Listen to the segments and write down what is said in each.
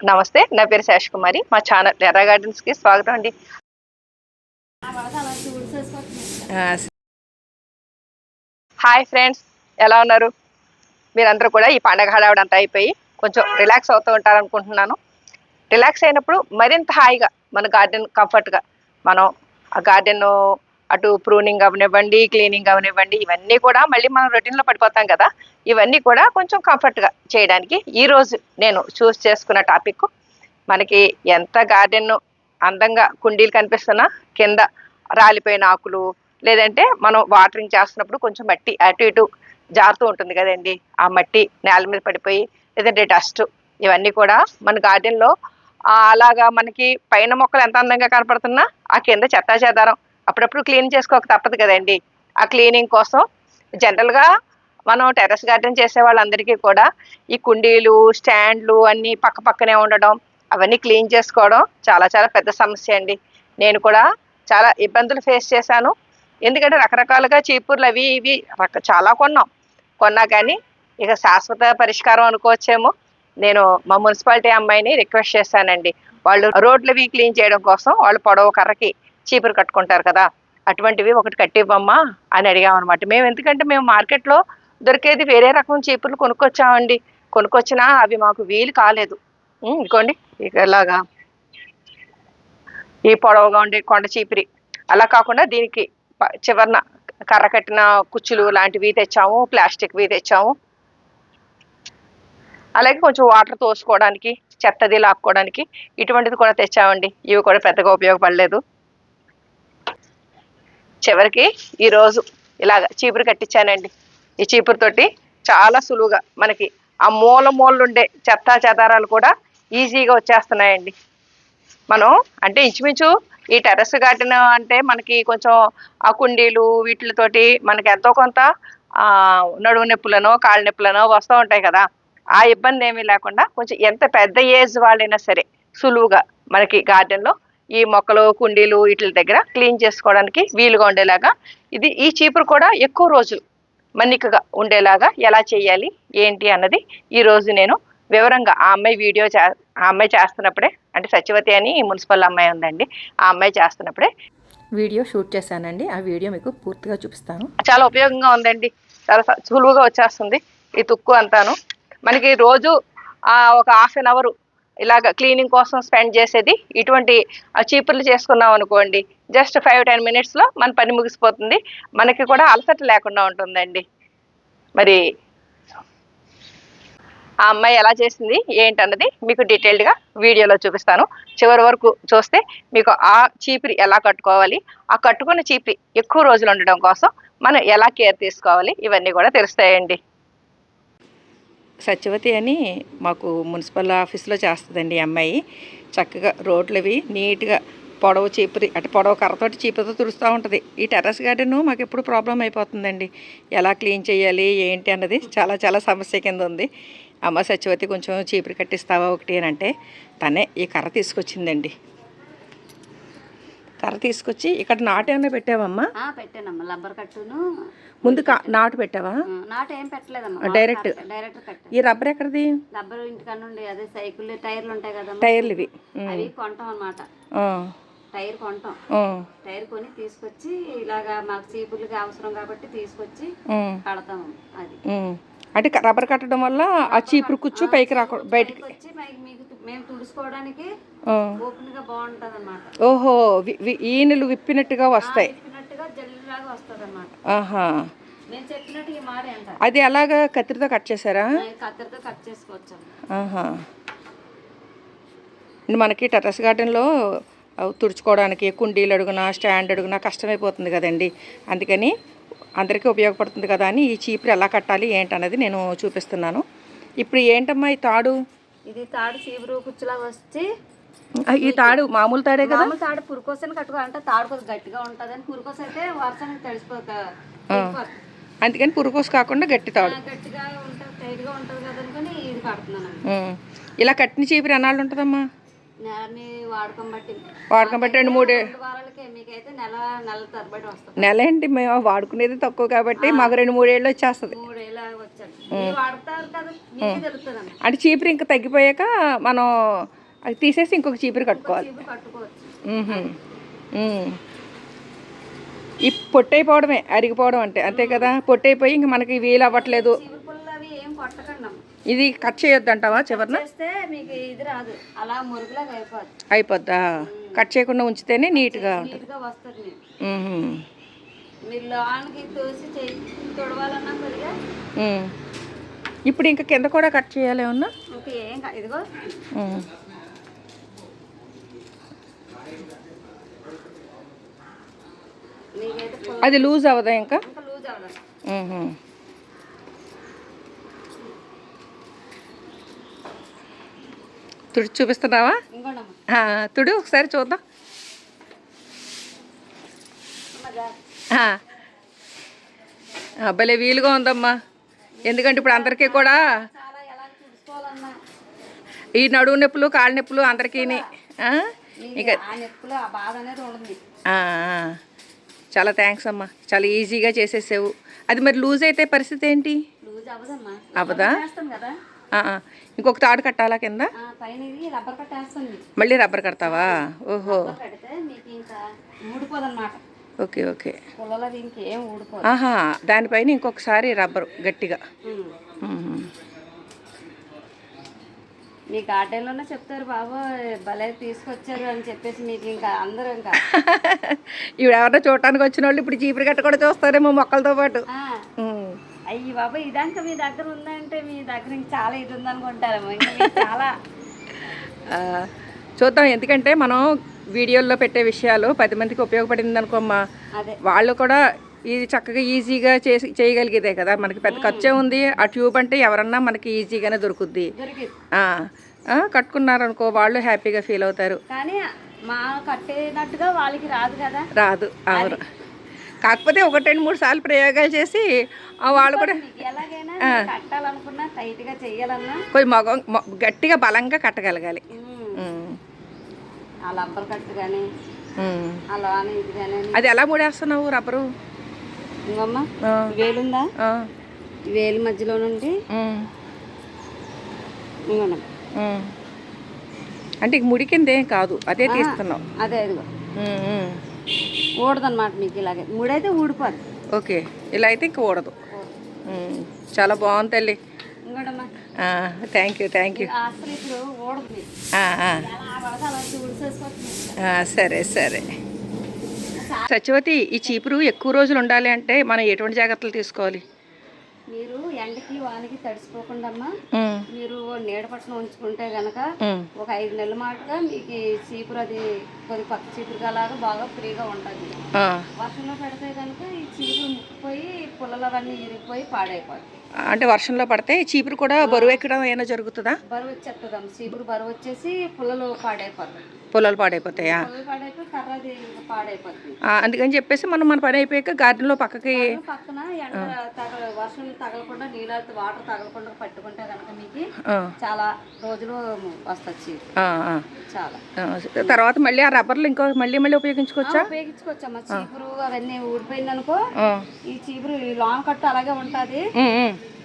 నమస్తే నా పేరు శేష్ కుమారి. మా ఛానల్ ఎర్ర గార్డెన్స్కి స్వాగతం అండి. హాయ్ ఫ్రెండ్స్ ఎలా ఉన్నారు? మీరందరూ కూడా ఈ పండగ హడావిడి అంతా అయిపోయి కొంచెం రిలాక్స్ అవుతూ ఉంటారు అనుకుంటున్నాను రిలాక్స్ అయినప్పుడు మరింత హాయిగా మన గార్డెన్ కంఫర్ట్గా మనం ఆ గార్డెన్ అటు ప్రూనింగ్ అవనివ్వండి క్లీనింగ్ అవనివ్వండి ఇవన్నీ కూడా మళ్ళీ మనం రొటీన్లో పడిపోతాం కదా. ఇవన్నీ కూడా కొంచెం కంఫర్ట్గా చేయడానికి ఈరోజు నేను చూస్ చేసుకున్న టాపిక్ మనకి ఎంత గార్డెన్ అందంగా కుండీలు కనిపిస్తున్నా కింద రాలిపోయిన ఆకులు లేదంటే మనం వాటరింగ్ చేస్తున్నప్పుడు కొంచెం మట్టి అటు ఇటు జారుతూ ఉంటుంది కదండి. ఆ మట్టి నేల మీద పడిపోయి లేదంటే డస్ట్ ఇవన్నీ కూడా మన గార్డెన్లో అలాగా మనకి పైన మొక్కలు ఎంత అందంగా కనపడుతున్నా ఆ కింద చెత్తా చెదారం అప్పుడప్పుడు క్లీన్ చేసుకోక తప్పదు కదండి. ఆ క్లీనింగ్ కోసం జనరల్గా మనం టెర్రస్ గార్డెన్ చేసే వాళ్ళందరికీ కూడా ఈ కుండీలు స్టాండ్లు అన్నీ పక్క పక్కనే ఉండడం అవన్నీ క్లీన్ చేసుకోవడం చాలా చాలా పెద్ద సమస్య అండి. నేను కూడా చాలా ఇబ్బందులు ఫేస్ చేశాను. ఎందుకంటే రకరకాలుగా చీపుర్లు అవి ఇవి రక చాలా కొన్నాం. కొన్నా కానీ ఇక శాశ్వత పరిష్కారం అనుకోవచ్చేమో. నేను మా మున్సిపాలిటీ అమ్మాయిని రిక్వెస్ట్ చేశానండి. వాళ్ళు రోడ్లవి క్లీన్ చేయడం కోసం వాళ్ళు పొడవు కర్రకి చీపురు కట్టుకుంటారు కదా అటువంటివి ఒకటి కట్టివ్వమ్మా అని అడిగామన్నమాట. మేము ఎందుకంటే మేము మార్కెట్లో దొరికేది వేరే రకం చీపుర్లు కొనుక్కొచ్చామండి. కొనుక్కొచ్చినా అవి మాకు వీలు కాలేదు. ఇంకోండి ఇదిగోండి ఇక ఇలాగా ఈ పొడవుగా ఉండే కొండ చీపిరి. అలా కాకుండా దీనికి చివరిన చివరన కర్ర కట్టిన కుచ్చులు లాంటివి తెచ్చాము ప్లాస్టిక్వి తెచ్చాము. అలాగే కొంచెం వాటర్ తోసుకోవడానికి చెత్తది లాక్కోవడానికి ఇటువంటిది కూడా తెచ్చామండి. ఇవి కూడా పెద్దగా ఉపయోగపడలేదు. చివరికి ఈరోజు ఇలాగ చీపురు కట్టించానండి. ఈ చీపురుతోటి చాలా సులువుగా మనకి ఆ మూల మూలలు ఉండే చెదారాలు కూడా ఈజీగా వచ్చేస్తున్నాయండి. మనం అంటే ఇంచుమించు ఈ టెర్రస్ గార్డెన్ అంటే మనకి కొంచెం ఆ కుండీలు వీటితోటి మనకి ఎంతో కొంత నడువు నొప్పులనో కాళ్ళ నొప్పులనో వస్తూ ఉంటాయి కదా. ఆ ఇబ్బంది ఏమీ లేకుండా కొంచెం ఎంత పెద్ద ఏజ్ వాళ్ళైనా సరే సులువుగా మనకి గార్డెన్లో ఈ మొక్కలు కుండీలు వీటి దగ్గర క్లీన్ చేసుకోవడానికి వీలుగా ఉండేలాగా. ఇది ఈ చీపురు కూడా ఎక్కువ రోజులు మన్నికగా ఉండేలాగా ఎలా చేయాలి ఏంటి అన్నది ఈ రోజు నేను వివరంగా ఆ అమ్మాయి వీడియో చే ఆ అమ్మాయి చేస్తున్నప్పుడే అంటే సత్యవతి అని మున్సిపల్ అమ్మాయి ఉందండి ఆ అమ్మాయి చేస్తున్నప్పుడే. వీడియో షూట్ చేశానండి. ఆ వీడియో మీకు పూర్తిగా చూపిస్తాను. చాలా ఉపయోగంగా ఉందండి. చాలా సులువుగా వచ్చేస్తుంది ఈ తుక్కు అంతాను. మనకి రోజు ఒక హాఫ్ అన్ అవర్ ఇలాగ క్లీనింగ్ కోసం స్పెండ్ చేసేది ఇటువంటి ఆ, చీపుర్లు చేసుకున్నాం అనుకోండి జస్ట్ ఫైవ్ టెన్ మినిట్స్లో మన పని ముగిసిపోతుంది. మనకి కూడా అలసట లేకుండా ఉంటుందండి. మరి ఆ అమ్మాయి ఎలా చేసింది ఏంటన్నది మీకు డీటెయిల్డ్గా వీడియోలో చూపిస్తాను. చివరి వరకు చూస్తే మీకు ఆ చీపిరి ఎలా కట్టుకోవాలి ఆ కట్టుకున్న చీపిరి ఎక్కువ రోజులు ఉండడం కోసం మనం ఎలా కేర్ తీసుకోవాలి ఇవన్నీ కూడా తెలుస్తాయండి. సత్యవతి అని మాకు మున్సిపల్ ఆఫీస్లో చేస్తుందండి అమ్మాయి. చక్కగా రోడ్లు అవి నీట్గా పొడవు చీపురి అంటే పొడవు కర్రతోటి చీపురితో తుడుస్తూ ఉంటుంది. ఈ టెర్రస్ గార్డెన్ మాకు ఎప్పుడు ప్రాబ్లం అయిపోతుందండి. ఎలా క్లీన్ చేయాలి ఏంటి అన్నది చాలా చాలా సమస్య కింద ఉంది. అమ్మ సత్యవతి కొంచెం చీపురు కట్టిస్తావా ఒకటి అని అంటే తనే ఈ కర్ర తీసుకొచ్చిందండి. కర్ర తీసుకొచ్చి ఇక్కడ నాటు ఏమైనా పెట్టావమ్మా పెట్టానమ్మా లబ్బర్ కట్టును. ముందు నాటు పెట్టావా? నాటు ఏం పెట్టలేదమ్మా డైరెక్ట్. డైరెక్ట్ ఈ రబ్బర్ ఎక్కడిది? లబ్బర్ ఇంటికాడ నుండి అదే సైకిల్ టైర్లు ఉంటాయి కదమ్మా. టైర్లు ఇవి. అవి కొంటాం అనమాట టైర్ కొంటాం. టైర్ కొని తీసుకొచ్చి ఇలాగా మాకు చీపుర్లకి అవసరం కాబట్టి తీసుకొచ్చి ఉమ్, కడతాము అది. అంటే రబ్బర్ కట్టడం వల్ల ఆ చీపురు కుచ్చు పైకి రాకూడదు బయటికి మీకు మేము తుడుచుకోవడానికి ఆ. ఓపెన్గా బాగుంటది అనమాట ఓహో ఈనెలు విప్పినట్టుగా వస్తాయి. జల్లిలాగా వస్తుంది ఆహా. నేను చెప్పినట్టు ఈ మాట అంట. అది అలాగా కత్తిరితో కట్ చేశారా? కత్తెరతో కట్ చేసుకోవచ్చు ఆహా. మనకి టెర్రస్ గార్డెన్లో తుడుచుకోవడానికి కుండీలు అడుగున స్టాండ్ అడుగున కష్టమైపోతుంది కదండి. అందుకని అందరికీ ఉపయోగపడుతుంది కదా అని ఈ చీపురు ఎలా కట్టాలి ఏంటన్నది నేను చూపిస్తున్నాను. ఇప్పుడు ఏంటమ్మా ఈ తాడు? ఇది తాడు చీపురు కుచ్చులాగా వచ్చి ఈ తాడు మామూలు తాడే కదా? మామూలు తాడు పురుకోసని కట్టుకో అంటే తాడు కొద్దిగా గట్టిగా ఉంటుంది అని పురుకోస అయితే వర్షానికి తడిసిపోక. అందుకని పురుకోసు కాకుండా గట్టి తాడు. గట్టిగా ఉంటుంది టైట్గా ఉంటుంది కదా అనుకుని ఇది కడుతున్నాను. ఇలా కట్టిన చీపురు ఎన్నాళ్ళు ఉంటుందమ్మా? వాడకం బట్టి. వాడకం బట్టి రెండు మూడే రెండు వారాలకి మీకైతే నెల నెల తరబడి వస్తుంది. నెల ఏంటి? మేము వాడుకునేది తక్కువ కాబట్టి మాకు రెండు మూడేళ్ళు వచ్చేస్తుంది. అంటే చీపురు ఇంకా తగ్గిపోయాక మనం అది తీసేసి ఇంకొక చీపురు కట్టుకోవాలి. ఈ పొట్టైపోవడమే అరిగిపోవడం అంటే అంతే కదా? పొట్టైపోయి ఇంక మనకి వీలు అవ్వట్లేదు. ఇది కట్ చేయొద్దు అంటావా చివరిన అయిపోద్దా. కట్ చేయకుండా ఉంచితేనే నీట్గా ఉంటుంది నీట్గా వస్తుంది మీకు మ్మ్హ. మీరు లోనికి తోసి చేయి తొడవాలన్నా సరిగా? మ్మ్. ఇప్పుడు ఇంకా కింద కూడా కట్ చేయాలి ఏమన్నా? ఏం ఇదిగో. అది లూజ్ అవ్వదా ఇంకా? లూజ్ అవ్వదు. తుడి చూపిస్తున్నావా? తుడు ఒకసారి చూద్దాం. భలే వీలుగా ఉందమ్మా. ఎందుకంటే ఇప్పుడు అందరికీ కూడా ఈ నడువు నొప్పులు కాళ్ళ నొప్పులు అందరికీ మీకు చాలా థ్యాంక్స్ అమ్మా. చాలా ఈజీగా చేసేసావు. అది మరి లూజ్ అయితే పరిస్థితి ఏంటి? ఆ. ఇంకొక తాడు కట్టాలా కింద? మళ్ళీ రబ్బర్ కడతావా? ఓహో. Okay okay. ఆహా దానిపైన ఇంకొకసారి రబ్బరు గట్టిగా. మీ గార్డెన్లోనే చెప్తారు బాబు భలే తీసుకొచ్చారు అని చెప్పేసి మీకు ఇంకా అందరూ ఇంకా. ఇవి ఎవరన్నా చూడటానికి వచ్చిన వాళ్ళు ఇప్పుడు చీపురు గట్ట కూడా చూస్తారేమో మొక్కలతో పాటు. అయ్యి బాబు ఇదాక మీ దగ్గర ఉందంటే మీ దగ్గర ఇంకా చాలా ఇది ఉందనుకుంటారేమో. ఇంకా చాలా చూద్దాం ఎందుకంటే మనం వీడియోల్లో పెట్టే విషయాలు పది మందికి ఉపయోగపడింది అనుకోమ్మా వాళ్ళు కూడా ఇది చక్కగా ఈజీగా చేసి చేయగలిగేదే కదా. మనకి పెద్ద ఖర్చే ఉంది. ఆ ట్యూబ్ అంటే ఎవరన్నా మనకి ఈజీగానే దొరుకుద్ది. కట్టుకున్నారనుకో వాళ్ళు హ్యాపీగా ఫీల్ అవుతారు. కానీ మా కట్టేనట్టుగా వాళ్ళకి రాదు కదా. రాదు అవును. కాకపోతే ఒకటి రెండు మూడు సార్లు ప్రయోగాలు చేసి వాళ్ళు కూడా కొంచెం మగం గట్టిగా బలంగా కట్టగలగాలి. ఆ కట్టు కానీ. అలా అని ఇది కానీ అది ఎలా ముడేస్తున్నావు రబ్బరు? ఇంకమ్మా వేలుందా? వేలు మధ్యలో నుండి. అంటే ఇంక ముడి కింద ఏం కాదు అదే తీస్తున్నావు. అదే ఇదిగో. ఊడదన్నమాట మీకు ఇలాగే. ముడైతే ఊడిపోదు ఓకే ఇలా అయితే ఇంక ఊడదు. చాలా బాగుంది తల్లి. ఇంకోటమ్మా థ్యాంక్ యూ థ్యాంక్ యూ సరే సరే. సత్యవతి ఈ చీపురు ఎక్కువ రోజులు ఉండాలి అంటే మనం ఎటువంటి జాగ్రత్తలు తీసుకోవాలి? మీరు ఎండకి వానకి తడిసిపోకుండా మీరు నీడ పట్టున ఉంచుకుంటే గనక. ఒక ఐదు నెలల మాటగా మీకు చీపురు అది కొద్ది పక్క చీపురుగా లాగా బాగా ఫ్రీగా ఉంటుంది. వర్షంలో పెడితే కనుక ఈ చీపురు ముక్కుపోయి పుల్లలు అవన్నీ ఇరిగిపోయి పాడైపోతాయి. అంటే వర్షంలో పడితే చీపురు కూడా బరువు ఎక్కడం ఏమైనా జరుగుతుందా? బరువు వచ్చేస్తుందమ్మ చీపురు బరువు వచ్చేసి పుల్లలు పాడైపోతాయి. పొలాలు పాడైపోతాయా? పాడైపోతుంది. అందుకని చెప్పేసి మనం మన పని అయిపోయాక గార్డెన్లో పక్కకి పక్కన ఎండ తగల వర్షం తగలకుండా నీళ్ళ వాటర్ తగలకుండా పట్టుకుంటే కనుక మీకు చాలా రోజులు వస్తుంది చాలా. తర్వాత మళ్ళీ ఆ రబ్బర్లు ఇంకో మళ్ళీ మళ్ళీ ఉపయోగించుకోవచ్చా? ఉపయోగించుకోవచ్చమ్మా. చీపురు అవన్నీ ఊడిపోయింది అనుకో. ఈ చీపురు ఈ లాంగ్ కట్టు అలాగే ఉంటది.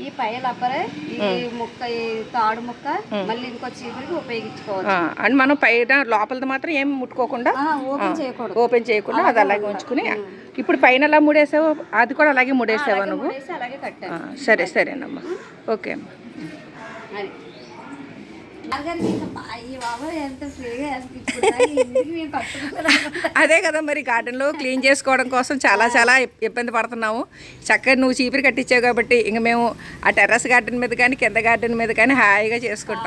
ఈ పై లబ్బరే ఈ ముక్క ఈ తాడు ముక్క మళ్ళీ ఇంకో చీపురికి ఉపయోగించుకోవచ్చు. అండ్ మనం పైన లోపలది మాత్రం ఏం ముట్టుకోకుండా ఓపెన్ చేయకూడదు. ఓపెన్ చేయకుండా అది అలాగే ఉంచుకుని ఇప్పుడు పైన ఎలా ముడేసావు అది కూడా అలాగే ముడేసావా నువ్వు? సరే సరేనమ్మా. ఓకే అమ్మా. అది కదా మరి గార్డెన్లో క్లీన్ చేసుకోవడం కోసం చాలా చాలా ఇబ్- ఇబ్బంది పడుతున్నాము. చక్కగా నువ్వు చీపురు కట్టించావు కాబట్టి ఇంక మేము ఆ టెర్రస్ గార్డెన్ మీద కానీ కింద గార్డెన్ మీద కానీ హాయిగా చేసుకుంటాం.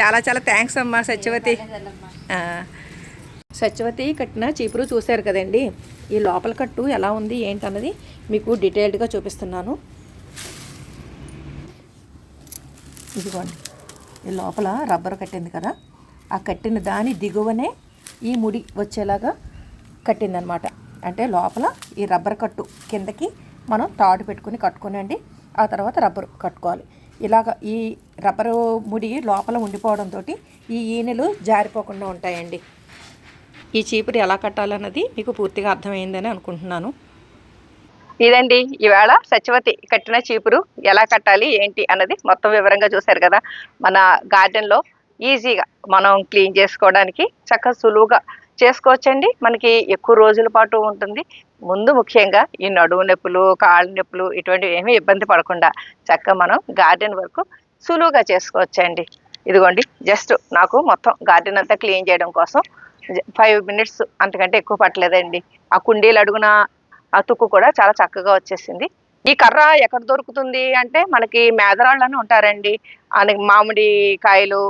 చాలా. చాలా థ్యాంక్స్ అమ్మా సత్యవతి. సత్యవతి కట్టిన చీపురు చూశారు కదండి. ఈ లోపల కట్టు ఎలా ఉంది ఏంటన్నది మీకు డీటెయిల్డ్గా చూపిస్తున్నాను. ఇదిగోండి. ఈ లోపల రబ్బర్ కట్టింది కదా ఆ కట్టిన దాని దిగువనే ఈ ముడి వచ్చేలాగా కట్టిందనమాట. అంటే లోపల ఈ రబ్బర్ కట్టు కిందకి మనం తాడు పెట్టుకుని కట్టుకునండి ఆ తర్వాత రబ్బరు కట్టుకోవాలి. ఇలాగ ఈ రబ్బరు ముడి లోపల ఉండిపోవడంతో ఈ ఈనెలు జారిపోకుండా ఉంటాయండి. ఈ చీపురు ఎలా కట్టాలన్నది మీకు పూర్తిగా అర్థమైందని అనుకుంటున్నాను. ఇదండి. ఈవేళ సత్యవతి కట్టిన చీపురు ఎలా కట్టాలి ఏంటి అన్నది మొత్తం వివరంగా చూశారు కదా. మన గార్డెన్లో ఈజీగా మనం క్లీన్ చేసుకోవడానికి చక్కగా సులువుగా చేసుకోవచ్చండి. మనకి ఎక్కువ రోజుల పాటు ఉంటుంది. ముందు ముఖ్యంగా ఈ నడువు నొప్పులు కాళ్ళ నొప్పులు ఇటువంటివి ఏమీ ఇబ్బంది పడకుండా చక్కగా మనం గార్డెన్ వరకు సులువుగా చేసుకోవచ్చండి. ఇదిగోండి జస్ట్ నాకు మొత్తం గార్డెన్ అంతా క్లీన్ చేయడం కోసం ఫైవ్ మినిట్స్ అంతకంటే ఎక్కువ పట్టలేదండి. ఆ కుండీలు అడుగున ఆ తుక్కు కూడా చాలా చక్కగా వచ్చేసింది. ఈ కర్ర ఎక్కడ దొరుకుతుంది అంటే మనకి మేదరాళ్ళు అని ఉంటారండి మామిడి కాయలు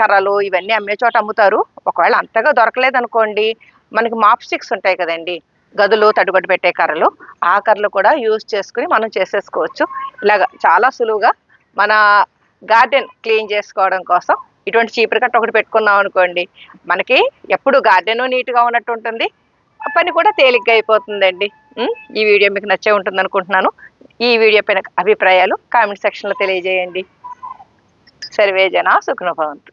కర్రలు ఇవన్నీ అమ్మే చోట అమ్ముతారు. ఒకవేళ అంతగా దొరకలేదు అనుకోండి మనకి మాప్ స్టిక్స్ ఉంటాయి కదండి. గదులు తడుగొట్టు పెట్టే కర్రలు. ఆ కర్రలు కూడా యూజ్ చేసుకుని మనం చేసేసుకోవచ్చు. ఇలాగ చాలా సులువుగా మన గార్డెన్ క్లీన్ చేసుకోవడం కోసం ఇటువంటి చీపురు కట్ట ఒకటి పెట్టుకున్నాం అనుకోండి మనకి ఎప్పుడు గార్డెను నీట్గా ఉన్నట్టు ఉంటుంది పని కూడా తేలిగ్గా అయిపోతుందండి. ఈ వీడియో మీకు నచ్చే ఉంటుంది అనుకుంటున్నాను. ఈ వీడియో పైన అభిప్రాయాలు కామెంట్ సెక్షన్లో తెలియజేయండి. సర్వే జన సుఖనుభవంతు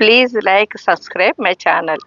please like subscribe my channel.